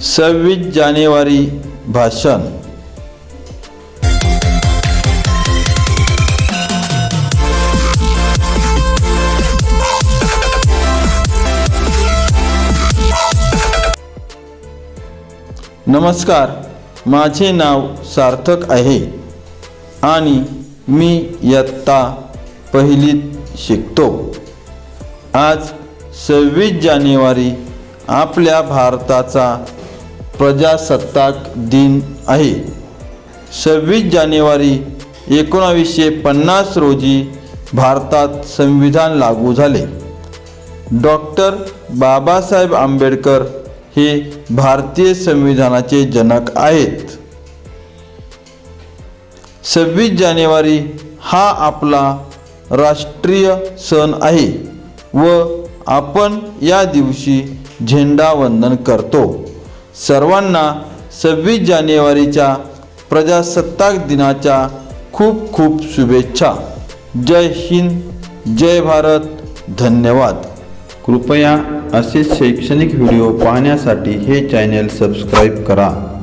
सव्वीस जानेवारी भाषण. नमस्कार माझे नाव सार्थक आहे आणि मी इयत्ता पहिलीत शिकतो. आज सव्वीस जानेवारी आपल्या भारताचा प्रजासत्ताक दिन आहे. सव्वीस जानेवारी एकोणावीसशे पन्नास रोजी भारतात संविधान लागू झाले. डॉक्टर बाबासाहेब आंबेडकर हे भारतीय संविधानाचे जनक आहेत. सव्वीस जानेवारी हा आपला राष्ट्रीय सण आहे व आपण या दिवशी झेंडावंदन करतो. सर्वांना सव्वीस जानेवारीच्या प्रजासत्ताक दिनाच्या खूप खूप शुभेच्छा. जय हिंद जय भारत. धन्यवाद. कृपया असे शैक्षणिक व्हिडिओ पाहण्यासाठी हे चॅनेल सबस्क्राईब करा.